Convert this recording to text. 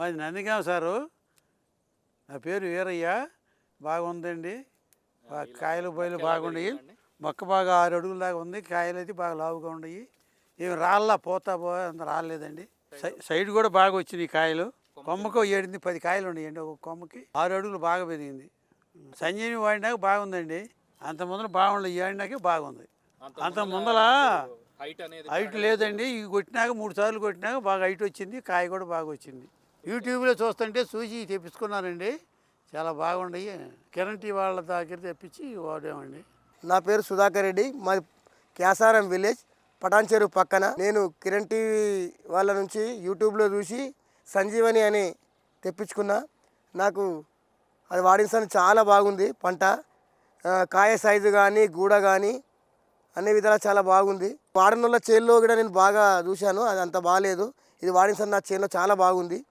మాది నందిగాం సారు నా పేరు వీరయ్య బాగుందండి. బాగా కాయలు బయలు బాగున్నాయి. మొక్క బాగా ఆరు అడుగుల దాకా ఉంది. కాయలు అయితే బాగా లావుగా ఉన్నాయి. ఏమి రాళ్ళ పోతా పో అంత రాలేదండి. సై- సైడ్ కూడా బాగా వచ్చినాయి కాయలు. కొమ్మకు. ఏడింది పది కాయలు ఉన్నాయండి. ఒక కొమ్మకి ఆరు అడుగులు బాగా పెరిగింది. సంజీవి వాడినాక బాగుందండి. అంత ముందర బాగుండదు ఈ వాడినాకే బాగుంది. అంత అనేది హైట్ లేదండి. ఇవి కొట్టినాక మూడు సార్లు కొట్టినాక బాగా హైట్ వచ్చింది. కాయ కూడా బాగా వచ్చింది. యూట్యూబ్లో చూస్తుంటే చూసి తెప్పించుకున్నానండి చాలా బాగుండయి. కిరణ్ టీ వాళ్ళ దగ్గర తెప్పించి వాడామండి. నా పేరు సుధాకర్ రెడ్డి. మా కేసారం విలేజ్. పటాన్చెరు పక్కన. నేను కిరణ్ టీవీ వాళ్ళ నుంచి యూట్యూబ్లో చూసి సంజీవని అని తెప్పించుకున్నా. నాకు అది వాడిన చాలా బాగుంది. పంట కాయ సైజు కానీ గూడ కానీ అన్ని విధాలా చాలా బాగుంది. వాడిన వాళ్ళ చేనులో కూడా నేను బాగా చూశాను. అది అంత బాగాలేదు ఇది వాడిన నా చేనులో చాలా బాగుంది.